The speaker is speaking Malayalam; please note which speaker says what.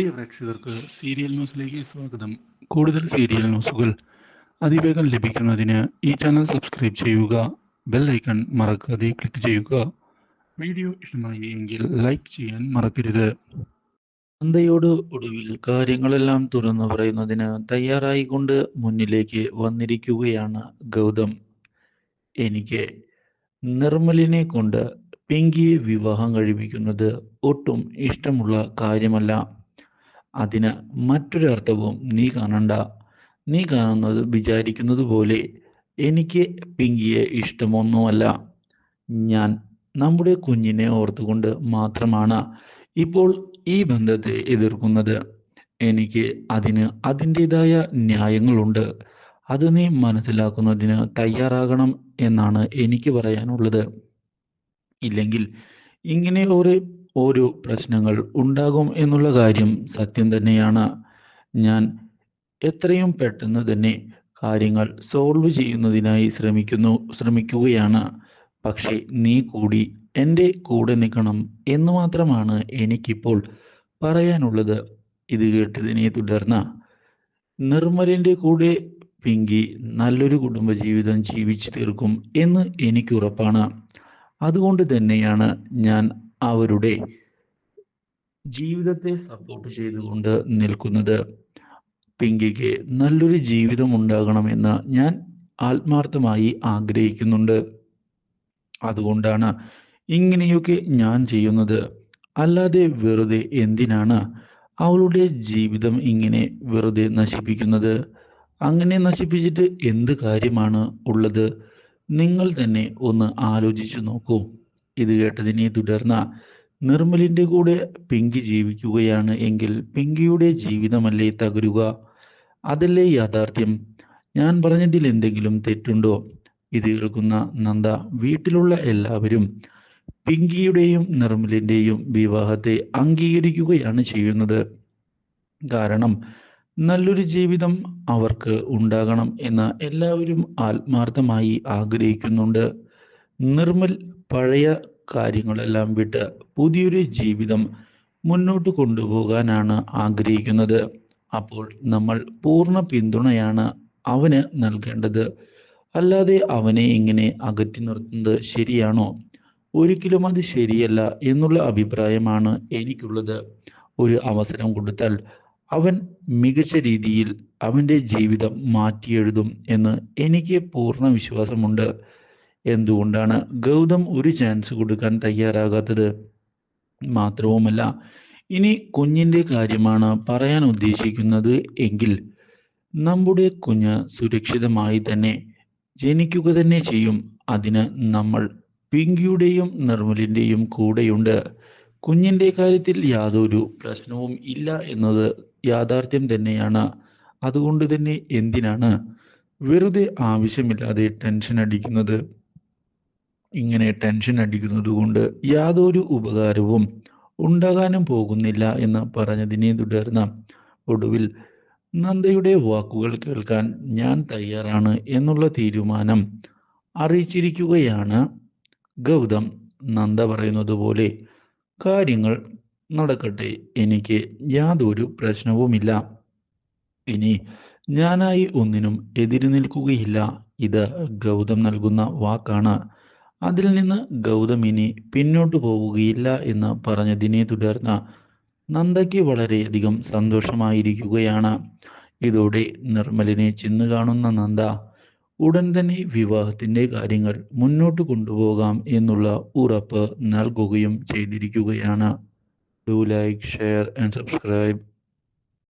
Speaker 1: പ്രിയ പ്രേക്ഷകർക്ക് സീരിയൽ ന്യൂസിലേക്ക് സ്വാഗതം. കൂടുതൽ സീരിയൽ ന്യൂസുകൾ അതിവേഗം ലഭിക്കുന്നതിന് ഈ ചാനൽ സബ്സ്ക്രൈബ് ചെയ്യുക ബെൽ ഐക്കൺ മറക്കാതെ ക്ലിക്ക് ചെയ്യുക. വീഡിയോ ഇഷ്ടമായി എങ്കിൽ ലൈക്ക് ചെയ്യാൻ മറക്കരുത്.
Speaker 2: തന്തയോട് ഒടുവിൽ കാര്യങ്ങളെല്ലാം തുറന്നു പറയുന്നതിന് തയ്യാറായിക്കൊണ്ട് മുന്നിലേക്ക് വന്നിരിക്കുകയാണ് ഗൗതം. എനിക്ക് നിർമ്മലിനെ കൊണ്ട് പിങ്കിയെ വിവാഹം കഴിപ്പിക്കുന്നത് ഒട്ടും ഇഷ്ടമുള്ള കാര്യമല്ല. അതിന് മറ്റൊരർത്ഥവും നീ കാണണ്ട. നീ കാണുന്നത് വിചാരിക്കുന്നത് പോലെ എനിക്ക് പിങ്കിയെ ഇഷ്ടമൊന്നുമല്ല. ഞാൻ നമ്മുടെ കുഞ്ഞിനെ ഓർത്തുകൊണ്ട് മാത്രമാണ് ഇപ്പോൾ ഈ ബന്ധത്തെ എതിർക്കുന്നത്. എനിക്ക് അതിന് അതിന്റെതായ ന്യായങ്ങളുണ്ട്. അത് നീ മനസ്സിലാക്കുന്നതിന് തയ്യാറാകണം എന്നാണ് എനിക്ക് പറയാനുള്ളത്. ഇല്ലെങ്കിൽ ഇങ്ങനെ ഒരു ഓരോ പ്രശ്നങ്ങൾ ഉണ്ടാകും എന്നുള്ള കാര്യം സത്യം തന്നെയാണ്. ഞാൻ എത്രയും പെട്ടെന്ന് തന്നെ കാര്യങ്ങൾ സോൾവ് ചെയ്യുന്നതിനായി ശ്രമിക്കുന്നു ശ്രമിക്കുകയാണ്. പക്ഷേ നീ കൂടി എന്റെ കൂടെ നിൽക്കണം എന്ന് മാത്രമാണ് എനിക്കിപ്പോൾ പറയാനുള്ളത്. ഇത് കേട്ടതിനെ തുടർന്ന് നിർമ്മലിന്റെ കൂടെ പിങ്കി നല്ലൊരു കുടുംബജീവിതം ജീവിച്ചു തീർക്കും എന്ന് എനിക്കുറപ്പാണ് അതുകൊണ്ട് തന്നെയാണ് ഞാൻ അവരുടെ ജീവിതത്തെ സപ്പോർട്ട് ചെയ്തുകൊണ്ട് നിൽക്കുന്നത് പിങ്കിക്ക് നല്ലൊരു ജീവിതം ഉണ്ടാകണമെന്ന് ഞാൻ ആത്മാർത്ഥമായി ആഗ്രഹിക്കുന്നുണ്ട്. അതുകൊണ്ടാണ് ഇങ്ങനെയൊക്കെ ഞാൻ ചെയ്യുന്നത്. അല്ലാതെ വെറുതെ എന്തിനാണ് അവളുടെ ജീവിതം ഇങ്ങനെ വെറുതെ നശിപ്പിക്കുന്നത്? അങ്ങനെ നശിപ്പിച്ചിട്ട് എന്ത് കാര്യമാണ് ഉള്ളത്? നിങ്ങൾ തന്നെ ഒന്ന് ആലോചിച്ചു നോക്കൂ. ഇത് കേട്ടതിനെ തുടർന്ന് നിർമ്മലിന്റെ കൂടെ പിങ്കി ജീവിക്കുകയാണ് എങ്കിൽ പിങ്കിയുടെ ജീവിതമല്ലേ തകരുക? അതല്ലേ യാഥാർത്ഥ്യം? ഞാൻ പറഞ്ഞതിൽ എന്തെങ്കിലും തെറ്റുണ്ടോ? ഇത് കേൾക്കുന്ന നന്ദ വീട്ടിലുള്ള എല്ലാവരും പിങ്കിയുടെയും നിർമ്മലിന്റെയും വിവാഹത്തെ അംഗീകരിക്കുകയാണ് ചെയ്യുന്നത്. കാരണം നല്ലൊരു ജീവിതം അവർക്ക് ഉണ്ടാകണം എന്ന് എല്ലാവരും ആത്മാർത്ഥമായി ആഗ്രഹിക്കുന്നുണ്ട്. നിർമ്മൽ പഴയ കാര്യങ്ങളെല്ലാം വിട്ട് പുതിയൊരു ജീവിതം മുന്നോട്ട് കൊണ്ടുപോകാനാണ് ആഗ്രഹിക്കുന്നത്. അപ്പോൾ നമ്മൾ പൂർണ പിന്തുണയാണ് അവന് നൽകേണ്ടത്. അല്ലാതെ അവനെ ഇങ്ങനെ അകറ്റി നിർത്തുന്നത് ശരിയാണോ? ഒരിക്കലും അത് ശരിയല്ല എന്നുള്ള അഭിപ്രായമാണ് എനിക്കുള്ളത്. ഒരു അവസരം കൊടുത്താൽ അവൻ മികച്ച രീതിയിൽ അവന്റെ ജീവിതം മാറ്റിയെഴുതും എന്ന് എനിക്ക് പൂർണ വിശ്വാസമുണ്ട്. എന്തുകൊണ്ടാണ് ഗൗതം ഒരു ചാൻസ് കൊടുക്കാൻ തയ്യാറാകാത്തത്? മാത്രവുമല്ല ഇനി കുഞ്ഞിന്റെ കാര്യമാണ് പറയാൻ ഉദ്ദേശിക്കുന്നത് എങ്കിൽ നമ്മുടെ കുഞ്ഞ് സുരക്ഷിതമായി തന്നെ ജനിക്കുക തന്നെ ചെയ്യും. അതിന് നമ്മൾ പിങ്കിയുടെയും നിർമ്മലിന്റെയും കൂടെയുണ്ട്. കുഞ്ഞിന്റെ കാര്യത്തിൽ യാതൊരു പ്രശ്നവും ഇല്ല എന്നത് യാഥാർത്ഥ്യം തന്നെയാണ്. അതുകൊണ്ട് തന്നെ എന്തിനാണ് വെറുതെ ആവശ്യമില്ലാതെ ടെൻഷൻ അടിക്കുന്നത്? ഇങ്ങനെ ടെൻഷൻ അടിക്കുന്നത് കൊണ്ട് യാതൊരു ഉപകാരവും ഉണ്ടാകാനും പോകുന്നില്ല എന്ന് പറഞ്ഞതിനെ തുടർന്ന് ഒടുവിൽ നന്ദയുടെ വാക്കുകൾ കേൾക്കാൻ ഞാൻ തയ്യാറാണ് എന്നുള്ള തീരുമാനം അറിയിച്ചിരിക്കുകയാണ്. ഗൗതം നന്ദ പറയുന്നത് പോലെ കാര്യങ്ങൾ നടക്കട്ടെ എനിക്ക് യാതൊരു പ്രശ്നവുമില്ല. ഇനി ഞാനായി ഒന്നിനും എതിര് നിൽക്കുകയില്ല. ഇത് ഗൗതം നൽകുന്ന വാക്കാണ്. അതിൽ നിന്ന് ഗൗതമിനി പിന്നോട്ട് പോവുകയില്ല എന്ന് പറഞ്ഞതിനെ തുടർന്ന് നന്ദയ്ക്ക് വളരെയധികം സന്തോഷമായിരിക്കുകയാണ്. ഇതോടെ നിർമ്മലിനെ ചെന്ന് കാണുന്ന നന്ദ ഉടൻ തന്നെ വിവാഹത്തിന്റെ കാര്യങ്ങൾ മുന്നോട്ട് കൊണ്ടുപോകാം എന്നുള്ള ഉറപ്പ് നൽകുകയും ചെയ്തിരിക്കുകയാണ്. Do like share and subscribe